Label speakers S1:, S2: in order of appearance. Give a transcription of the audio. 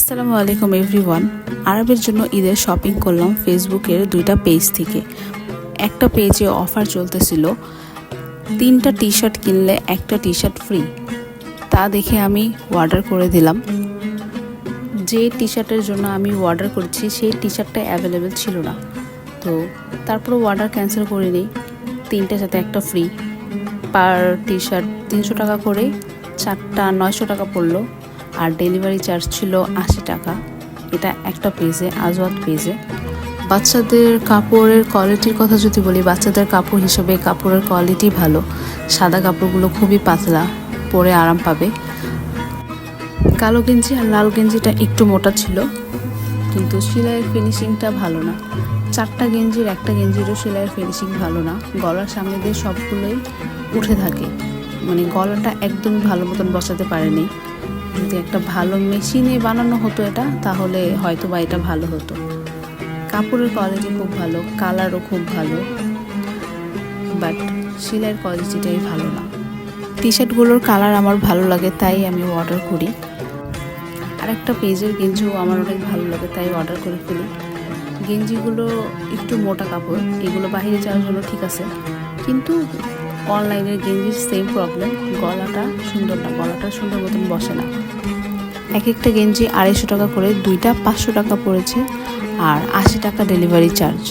S1: আসসালামু আলাইকুম এভরিওয়ান। আরবের জন্য ঈদের শপিং করলাম ফেসবুকের দুইটা পেজ থেকে। একটা পেজে অফার চলতেছিল, তিনটা টি শার্ট কিনলে একটা টি শার্ট ফ্রি। তা দেখে আমি অর্ডার করে দিলাম। যে টি শার্টের জন্য আমি অর্ডার করেছি, সেই টি শার্টটা অ্যাভেলেবেল ছিল না। তো তারপরে অর্ডার ক্যান্সেল করে নিই তিনটার সাথে একটা ফ্রি। পার টি শার্ট তিনশো টাকা করে, চারটা নয়শো টাকা পড়ল। আর ডেলিভারি চার্জ ছিল আশি টাকা। এটা একটা পেজে, আজওয়াত পেজে। বাচ্চাদের কাপড়ের কোয়ালিটির কথা যদি বলি, বাচ্চাদের কাপড় হিসেবে কাপড়ের কোয়ালিটি ভালো। সাদা কাপড়গুলো খুবই পাতলা, পরে আরাম পাবে। কালো গেঞ্জি আর লাল গেঞ্জিটা একটু মোটা ছিল, কিন্তু সেলাইয়ের ফিনিশিংটা ভালো না। চারটা গেঞ্জির একটা গেঞ্জিরও সেলাইয়ের ফিনিশিং ভালো না। গলার সামনে দিয়ে সবগুলোই উঠে থাকে। মানে গলাটা একদম ভালো মতন বসাতে পারেনি। যদি একটা ভালো মেশিনে বানানো হতো এটা, তাহলে হয়তো বা এটা ভালো হতো। কাপড়ের কোয়ালিটি খুব ভালো কালারও খুব ভালো বাট সেলাইয়ের কোয়ালিটিটাই ভালো না। টি শার্টগুলোর কালার আমার ভালো লাগে, তাই আমি অর্ডার করি। আর একটা পেজের গেঞ্জিও আমার অনেক ভালো লাগে, তাই অর্ডার করে ফেলি। গেঞ্জিগুলো একটু মোটা কাপড়, এগুলো বাইরে যাওয়ার জন্য ঠিক আছে। কিন্তু অনলাইনের গেঞ্জির সেম প্রবলেম গলাটা সুন্দর না, গলাটা সুন্দর মতন বসে না। এক একটা গেঞ্জি আড়াইশো টাকা করে, দুইটা পাঁচশো টাকা পড়েছে, আর আশি টাকা ডেলিভারি চার্জ